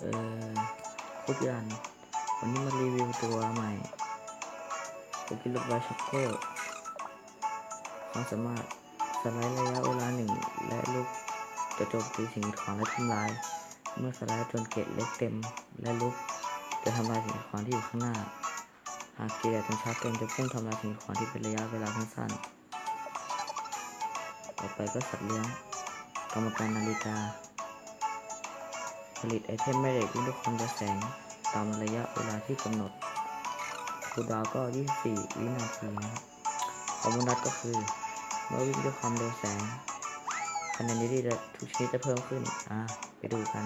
เออคุกยัน วันนี้มารีวิวตัวใหม่คุกกี้ลูกไวช็อกโกความสามารถสไลด์ระยะเวลาหนึ่งและลูกจะโจมตีสิ่งขวางและทำลาย เมื่อสไลด์จนเกล็ดเล็กเต็ม และลูกจะทำลายสิ่งขวางที่อยู่ข้างหน้า หากเกล็ดจนชาร์จเต็มจะพุ่งทำลายสิ่งขวางที่เป็นระยะเวลาสั้นๆต่อไปก็สัตว์เลี้ยงกรรมการนาฬิกา ผลิตไอเทมแม่เหล็กวิ่งด้วยความเร็วแสงตามระยะเวลาที่กำหนดคูดาวก็ 24 วินาทีนะครับของมูนัดก็คือ เมื่อวิ่งด้วยความเร็วแสงคะแนนนี้จะทุกชนิดจะเพิ่มขึ้น อ่า ไปดูกัน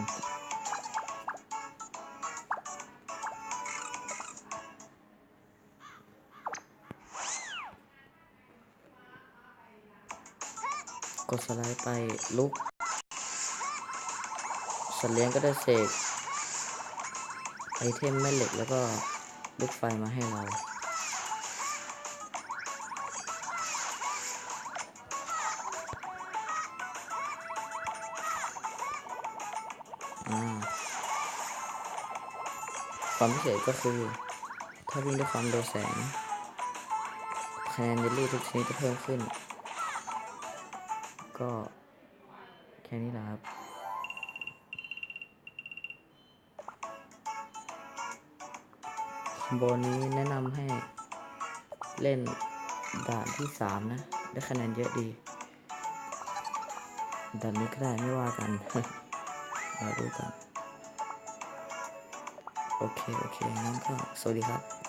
กดสไลด์ไปลุก สัตว์เลี้ยงก็ได้เสกไอเทมแม่เหล็กแล้วก็ลูกไฟมาให้เราอ่าความพิเศษก็คือ ถ้าวิ่งด้วยความเร็วแสงคะแนนเยลลี่ทุกชนิดจะเพิ่มขึ้น ก็แค่นี้แหละครับ โบนี้แนะนำให้เล่นด่านที่ 3 นะ ได้คะแนนเยอะดีด่านนี้ก็ได้ไม่ว่ากันเราดูกัน โอเค โอเคงั้นก็สวัสดีครับ